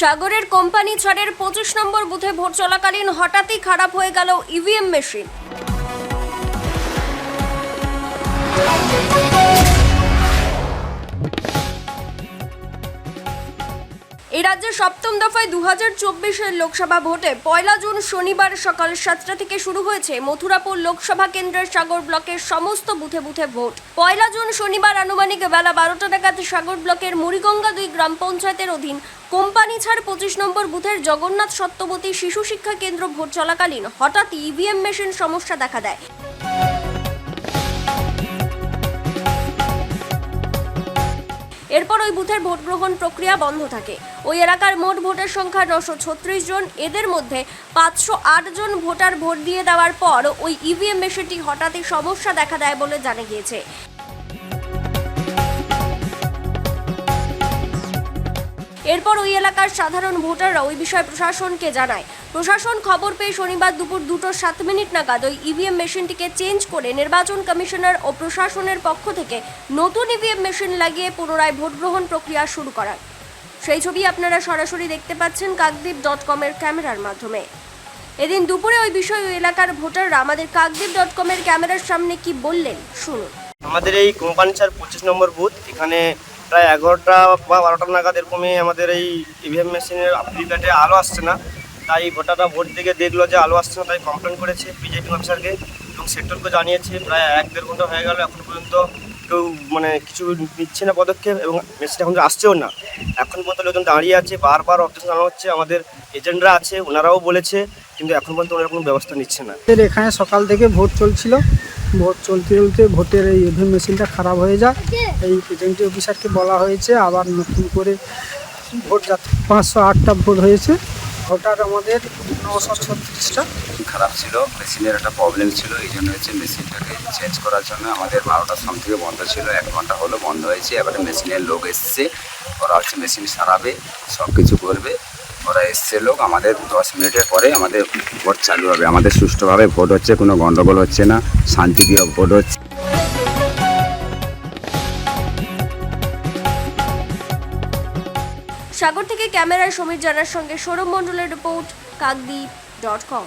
সাগরের কোম্পানি ছাড়ের পঁচিশ নম্বর বুথে ভোট চলাকালীন হঠাৎই খারাপ হয়ে গেল ইভিএম মেশিন। এই রাজ্যের সপ্তম দফায় দু হাজার চব্বিশের লোকসভা ভোটে পয়লা জুন শনিবার সকাল সাতটা থেকে শুরু হয়েছে মথুরাপুর লোকসভা কেন্দ্রের সাগর ব্লকের সমস্ত বুথে বুথে ভোট। পয়লা জুন শনিবার আনুমানিক বেলা বারোটা নাগাদ সাগর ব্লকের মুড়িগঙ্গা দুই গ্রাম পঞ্চায়েতের অধীন কোম্পানি ছাড় পঁচিশ নম্বর বুথের জগন্নাথ সত্যবতী শিশু শিক্ষা কেন্দ্র ভোট চলাকালীন হঠাৎ ইভিএম মেশিন সমস্যা দেখা দেয়। এরপর ওই বুথের ভোট গ্রহণ প্রক্রিয়া বন্ধ থাকে। ওই এলাকার মোট ভোটের সংখ্যা নশো ছত্রিশ জন। এদের মধ্যে পাঁচশো আট জন ভোটার ভোট দিয়ে দেওয়ার পর ওই ইভিএম মেশিনটি হঠাৎই সমস্যা দেখা দেয় বলে জানা গিয়েছে। এরপর ওই এলাকার সাধারণ ভোটাররা ওই বিষয়ে প্রশাসনকে জানায়। প্রশাসন খবর পেয়ে শনিবার দুপুর দুটো সাত মিনিট নাগাদ ওই ইভিএম মেশিনটিকে চেঞ্জ করে নির্বাচন কমিশনার ও প্রশাসনের পক্ষ থেকে নতুন ইভিএম মেশিন লাগিয়ে পুনরায় ভোট গ্রহণ প্রক্রিয়া শুরু করা সেই ছবি আপনারা সরাসরি দেখতে পাচ্ছেন কাকদ্বীপ ডট কমের ক্যামেরার মাধ্যমে। এদিন দুপুরে ওই বিষয়ে ওই এলাকার ভোটাররা আমাদের কাকদ্বীপ ডট কমের ক্যামেরার সামনে কি বললেন শুনুন। আমাদের এই কোম্পানি পঁচিশ নম্বর বুথ, এখানে প্রায় এগারোটা বা বারোটা নাগাদ এরকমই আমাদের এই ইভিএম মেশিনের প্রিপ্যাডে আলো আসছে না। তাই ভোটাররা ভোট দিকে দেখল যে আলো আসছে তাই কমপ্লেন করেছে বিজেপি অফিসারকে এবং সেক্টরকে জানিয়েছে। প্রায় এক দেড় ঘণ্টা হয়ে গেল, এখন পর্যন্ত কেউ মানে কিছু নিচ্ছে না পদক্ষেপ এবং মেশিন এখন আসছেও না। এখন পর্যন্ত লোকজন দাঁড়িয়ে আছে, বারবার অবজেকশন জানানো হচ্ছে, আমাদের এজেন্টরা আছে ওনারাও বলেছে, কিন্তু এখন পর্যন্ত ওনারা কোনো ব্যবস্থা নিচ্ছে না। এখানে সকাল থেকে ভোট চলছিল। ভোট চলতে চলতে ভোটের এই ইভিএম মেশিনটা খারাপ হয়ে যায়। এই প্রেজেন্টি অফিসারকে বলা হয়েছে, আবার নতুন করে ভোট যাতে পাঁচশো আটটা ভোট হয়েছে। ভোটার আমাদের নশো ছত্রিশটা। খারাপ ছিল, মেশিনের একটা প্রবলেম ছিল, এই জন্য হচ্ছে মেশিনটাকে চেঞ্জ করার জন্য আমাদের বারোটার সম থেকে বন্ধ ছিল, এক ঘণ্টা হলো বন্ধ হয়েছে, এবারে মেশিনের লোক এসছে, ওরা হচ্ছে মেশিন সারাবে সব কিছু করবে, ওরা এসছে লোক, আমাদের দশ মিনিটের পরে আমাদের ভোট চালু হবে, আমাদের সুষ্ঠুভাবে ভোট হচ্ছে, কোনো গণ্ডগোল হচ্ছে না, শান্তিপ্রিয় ভোট হচ্ছে। সাগর থেকে ক্যামেরায় সমীর জানার সঙ্গে সৌরভ মণ্ডলের রিপোর্ট কাকদ্বীপ ডট কম।